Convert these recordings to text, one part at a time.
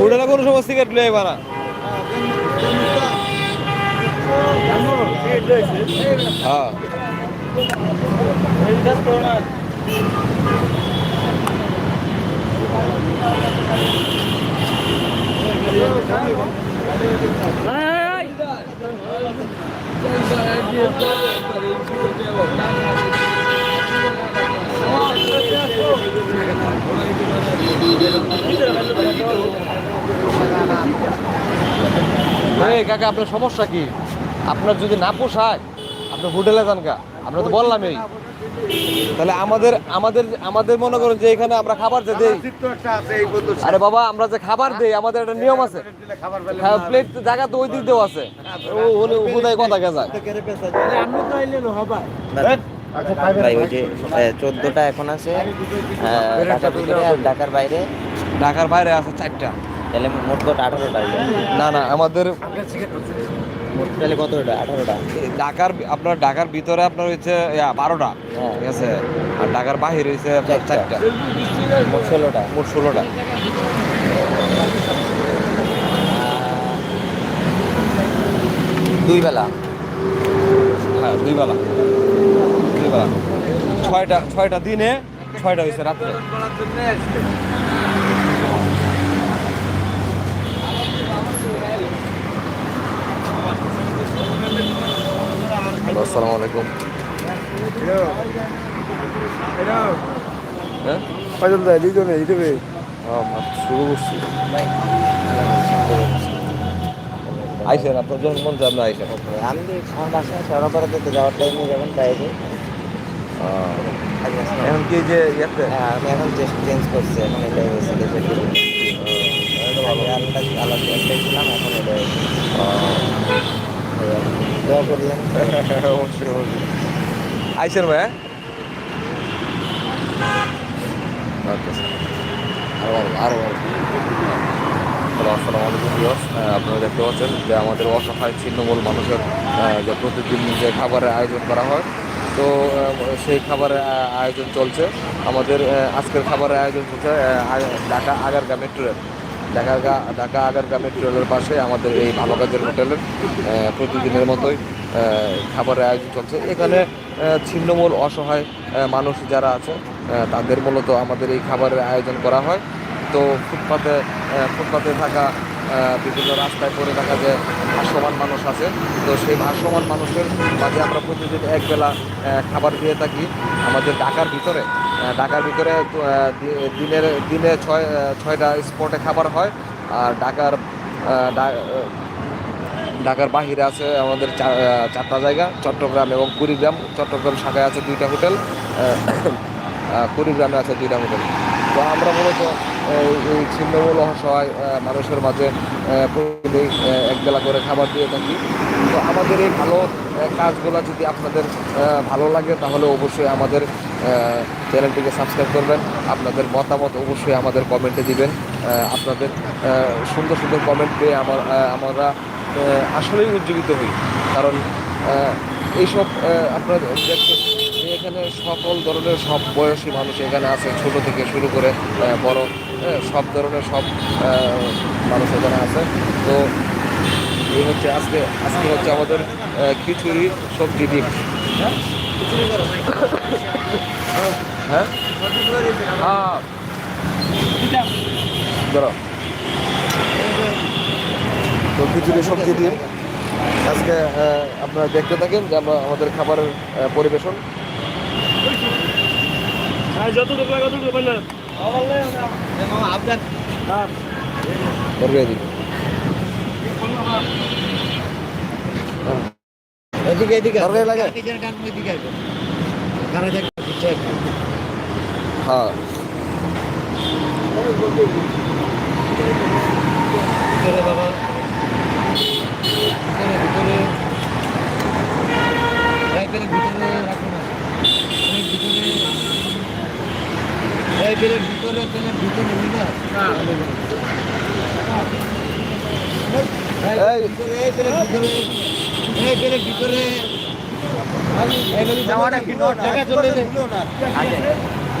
হোটেলে কোনো সময় সিগারেট লয়ে আইবা হ্যাঁ। কাকা আপনার সমস্যা কি আপনার যদি না পোষায় আপনি হোটেলে যান কা আমরা তো বললামই তাহলে আমাদের আমাদের আমাদের মনে করেন যে এখানে আমরা খাবার যে দেই। আরে বাবা আমরা যে খাবার দেই আমাদের একটা নিয়ম আছে। হ্যাঁ প্লেট জায়গা তো ওই দিক দিয়েও আছে। হুদায় কথা কে যায় ভাই ওই যে চোদ্দটা এখন আছে। আহ, ঢাকার ভিতরে আর ঢাকার বাইরে? ঢাকার বাইরে আছে চারটা। তাহলে মোট কত আঠারোটা না না আমাদের তাহলে কতটা আঠারোটা। ঢাকার আপনার ঢাকার ভিতরে আপনার হচ্ছে বারোটা। হ্যাঁ। ঠিক আছে? আর ঢাকার বাহিরে হচ্ছে আপনার। চারটা। মোট ষোলোটা। মোট ষোলোটা। দুই বেলা। হ্যাঁ দুই বেলা। দুই বেলা। ছয়টা ছয়টা দিনে ছয়টা হয়েছে রাত্রে। আসসালামু আলাইকুম। হ্যাঁ? শুরু করছি। আইসেন আপনার যখন মন চায় আপনি আইসেন। আমি তো আমার বাসায় সরবরাহ করতে যাওয়ার টাইমে যাবেন বাইরে এখন কি যে ইয়েতে হ্যাঁ আমি এখন চেঞ্জ করছি এখন এটা হয়েছে আলাদা আলাদা ছিলাম এখন এটা। অবশ্যই আইসেন হ্যাঁ? আচ্ছা আরও ভালো, আরও ভালো। আসসালামু আলাইকুম ভিউয়ার্স আপনারা দেখতে পাচ্ছেন যে আমাদের অসহায় ছিন্নমূল মানুষের যে প্রতিদিন যে খাবারের আয়োজন করা হয় তো সেই খাবারের আয়োজন চলছে আমাদের আজকের খাবারের আয়োজন চলছে ঢাকা আগারগা মেট্রো ঢাকা ঢাকা আগারগা মেট্রো রেলের পাশে আমাদের এই ভালো কাজের হোটেলের প্রতিদিনের মতোই খাবারের আয়োজন চলছে। এখানে ছিন্নমূল অসহায় মানুষ যারা আছে তাদের মূলত আমাদের এই খাবারের আয়োজন করা হয়। তো ফুটপাতে ফুটপাতে থাকা বিভিন্ন রাস্তায় পড়ে থাকা যে ভাসমান মানুষ আছে, তো সেই ভাসমান মানুষের মাঝে আমরা প্রতিদিন একবেলা খাবার দিয়ে থাকি। আমাদের ঢাকার ভিতরে ঢাকার ভিতরে দিনের দিনে ছয় ছয়টা স্পটে খাবার হয়। আর ঢাকার ঢাকার বাহিরে আছে আমাদের চারটা জায়গা চট্টগ্রাম এবং কুড়িগ্রাম। চট্টগ্রাম শাখায় আছে দুইটা হোটেল কুড়িগ্রামে আছে দুইটা হোটেল। তো আমরা মূলত এই ছিন্নমূল অসহায় মানুষের মাঝে আহ, একবেলা করে খাবার দিয়ে থাকি। তো আমাদের এই ভালো কাজগুলো যদি আপনাদের ভালো লাগে তাহলে অবশ্যই আমাদের চ্যানেলটিকে সাবস্ক্রাইব করবেন। আপনাদের মতামত অবশ্যই আমাদের কমেন্টে দিবেন। আপনাদের সুন্দর সুন্দর কমেন্ট পেয়ে আমার আমরা আসলেই উজ্জীবিত হই। কারণ এইসব আপনারা দেখছেন, এখানে সকল ধরনের সব বয়সী মানুষ এখানে আছে, ছোট থেকে শুরু করে বড় সব ধরনের সব মানুষ এখানে আছে। তো এই হচ্ছে আজকে আজকে হচ্ছে আমাদের খিচুড়ি সবজি ডিম হ্যাঁ হ্যাঁ? ধরো তো খিচুড়ি সবজি দিয়ে আজকে আপনারা দেখতে থাকেন যে আমরা আমাদের খাবারের পরিবেশন। করবে দিন এদিকে এদিকে। তরকারি লাগে? হ্যাঁ ভিতরে বাবা। ভিতরে ভিতরে। পেলে ভিতরে রাখো না। অনেক ভিতরে। পেলে ভিতরে পেলে ভিতরে নিবি না। এই এই। ভিতরে ভিতরে। এই ভিতরে যায়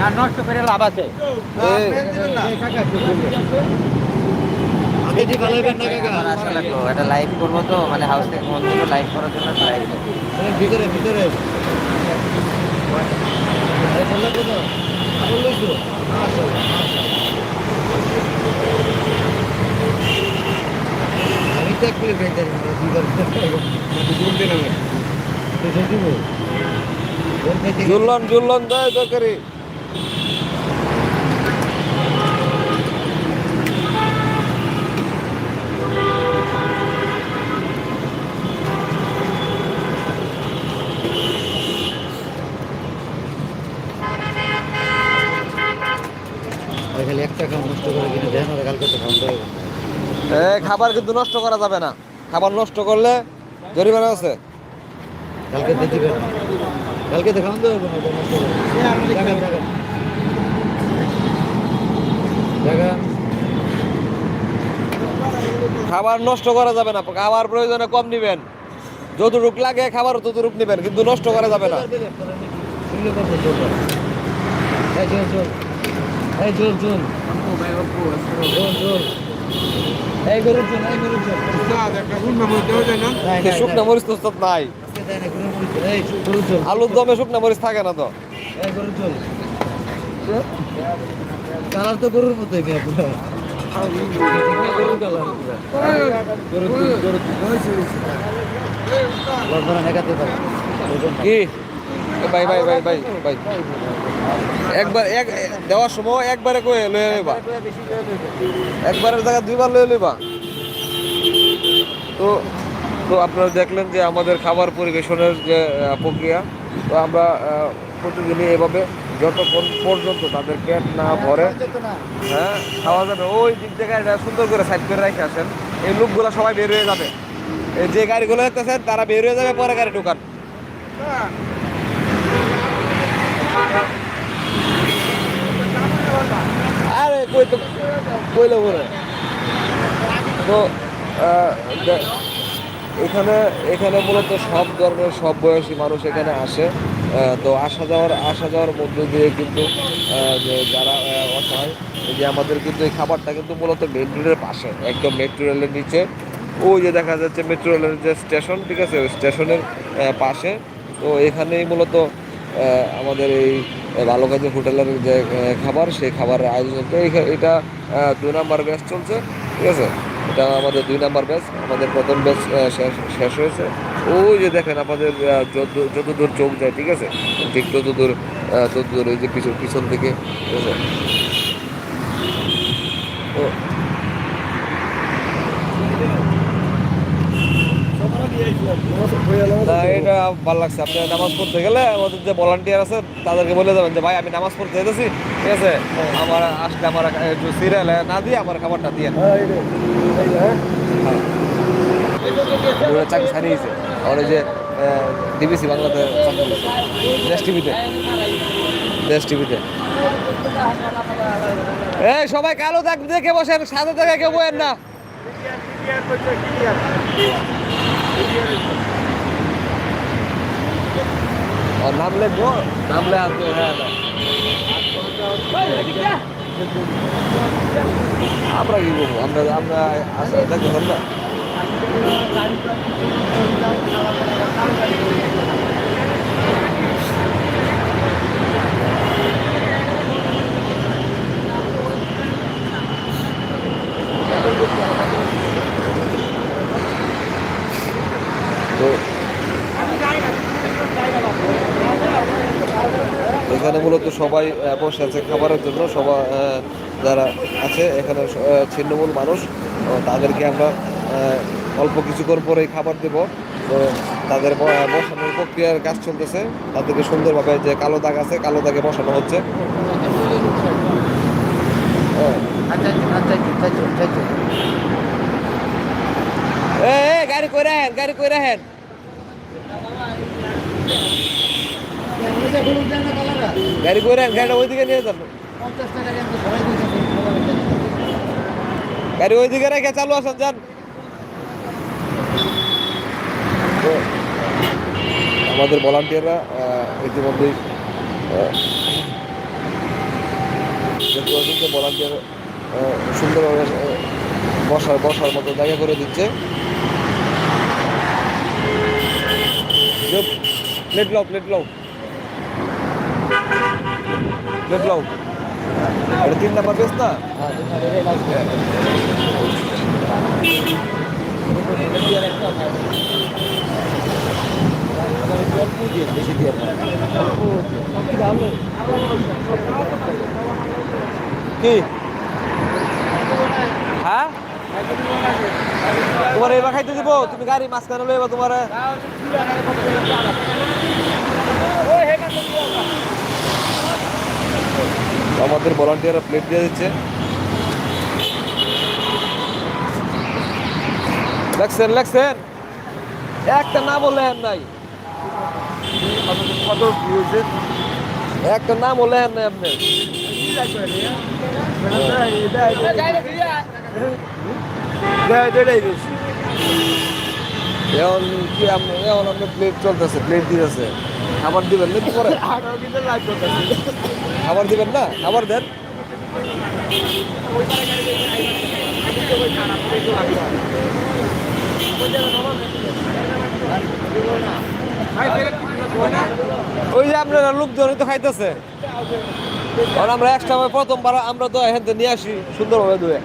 না নষ্ট করে লাভ আছে। এটি ভালো হবে না। কাকা এটা লাইভ করব তো মানে হাউস থেকে ফোন থেকে লাইভ করার জন্য ভিতরে ভিতরে। তো না? বললেই তো। আসো, আসো। আমি তো এক প্লেট ভেজে দিই, আমরা দুইবার দুপুর দিন আমি। তো সে খাইতে দেয় তরকারি খালি একটা খাওয়া নষ্ট করে কিনে দেন আর কালকে তো খাওয়া খাবার কিন্তু নষ্ট করা যাবে না। খাবার নষ্ট করলে জরিমানা আছে। কালকে তো। খাবার নষ্ট করা যাবে না। খাবার প্রয়োজনে কম নিবেন। যতটুক লাগে খাবার ততটুক নিবেন কিন্তু নষ্ট করা যাবে না। এই শুকনা মরিচ তো ওস্তাদ নাই। আলুর দমে শুকনা মরিচ থাকে না তো এই গরু চল। কালার তো গরুর মতোই গরুর কালার। গরুর গরুর। কি ভাই ভাই ভাই ভাই ভাই একবার, এক দেওয়ার সময় একবারে কয়ে লয়ে লইবা। একবারের জায়গা দুইবার লয়ে লইবা। তো তো আপনারা দেখলেন যে আমাদের খাবার পরিবেশনের যে প্রক্রিয়া, তো আমরা প্রতিদিনই এভাবে যতক্ষণ পর্যন্ত তাদের পেট না ভরে হ্যাঁ খাওয়া যাবে, ওই দিক থেকে সুন্দর করে সাইড করে রেখে আসেন। এই লোকগুলো সবাই বের হয়ে যাবে। যে গাড়িগুলো দেখতেছেন, তারা বের হয়ে যাবে, পরে গাড়ি ঢুকান। আরে, কই তো কইলো বলে তো এখানে এখানে মূলত সব ধরনের, সব বয়সী মানুষ এখানে আসে। তো আসা যাওয়ার আসা যাওয়ার মধ্য দিয়ে কিন্তু যারা অসহায় যে আমাদের কিন্তু এই খাবারটা কিন্তু মূলত মেট্রো রেলের পাশে, একদম মেট্রো রেলের নিচে। ওই যে দেখা যাচ্ছে মেট্রো রেলের যে স্টেশন, ঠিক আছে? ওই স্টেশনের পাশে। তো এখানেই মূলত আমাদের এই ভালো কাজে হোটেলের যে খাবার, সেই খাবারের আয়োজন এটা দুই নাম্বার ব্যাচ চলছে, ঠিক আছে? এটা আমাদের দুই নাম্বার ব্যাচ, আমাদের প্রথম ব্যাচ শেষ শেষ হয়েছে। ওই যে দেখেন আমাদের যত দূর চোখ যায়, ঠিক আছে? ঠিক তত দূর তত দূর ওই যে পিছন পিছন থেকে, ঠিক আছে? এটা ভালো লাগছে। আপনি নামাজ পড়তে গেলে আমাদের যে ভলান্টিয়ার আছে, তাদেরকে বলে যাবেন যে, ভাই, আমি নামাজ পড়তে যেতেছি, ঠিক আছে? আমার আসলে আমার একটু সিরিয়াল না দিয়ে আমার খাবারটা দিয়ে চাকরি ছাড়িয়েছে। ওই যে ডিবিসি বাংলাতে দেশ টিভিতে। দেশ টিভিতে। এই, সবাই কালো দাগ দেখে বসেন। সাদা দাগে কেউ বয়েন না। আর নাম লেখবো নাম লে আসবে হ্যাঁ হ্যাঁ। আমরা কি করব আমরা আমরা আসলে দেখতে না মূলত সবাই বসে আছে খাবারের জন্য। সবাই যারা আছে, এখানে ছিন্নমূল মানুষ। তাদেরকে আমরা অল্প কিছুক্ষণ পরেই খাবার দেব। তো তাদের বসানোর প্রক্রিয়ার কাজ চলতেছে। তাদেরকে সুন্দরভাবে যে কালো দাগ আছে, কালো দাগে বসানো হচ্ছে। গাড়ি হেন গাড়ি হেন। গাড়ি করে গাড়িটা ওইদিকে নিয়ে যান গাড়ি ওইদিকে রেখে চালু আসেন, যান। আমাদের ভলান্টিয়াররা ইতিমধ্যেই ভলান্টিয়ার সুন্দরভাবে বসার বসার মতো জায়গা করে দিচ্ছে। প্লেট লাও প্লেট লাও। লাও এটা তিন নাম্বার বেশ না কি হ্যাঁ তোমার এবার খাইতে দিব তুমি গাড়ি মাঝখানে লইবা তোমার আমাদের ভলান্টিয়াররা প্লেট দিয়ে দিচ্ছে। লেখছেন লেখছেন। একটা না বললে নাই। কত একটা নাম বললে নাই আপনি এখন কি আপনি এখন আপনার প্লেট চলতেছে প্লেট দিতেছে। খাবার দিবেন নাকি পরে? খাবার দিবেন না? খাবার দেন। ওই যে আপনারা লোকজনই তো খাইতেছে। কারণ আমরা এক সময় প্রথমবার আমরা তো এখান থেকে নিয়ে আসি সুন্দরভাবে ধুয়ে।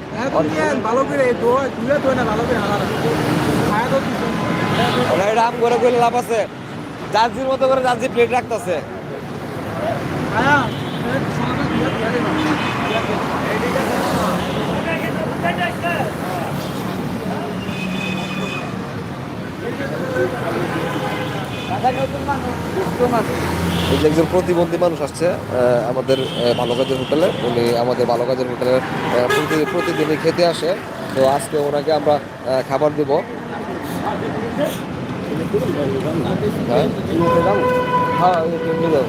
ভালো করে দোয়া তুলে তো না ভালো করে ওরা এটা আম করে করলে লাভ আছে জার্জির মতো করে জার্জি প্লেট রাখতেছে। একজন প্রতিবন্ধী মানুষ আসছে আমাদের ভালো কাজের হোটেলে। উনি আমাদের ভালো কাজের হোটেলে প্রতিদিনই খেতে আসে। তো আজকে ওনাকে আমরা খাবার দেব। হ্যাঁ হ্যাঁ এই যে নিয়ে যাও।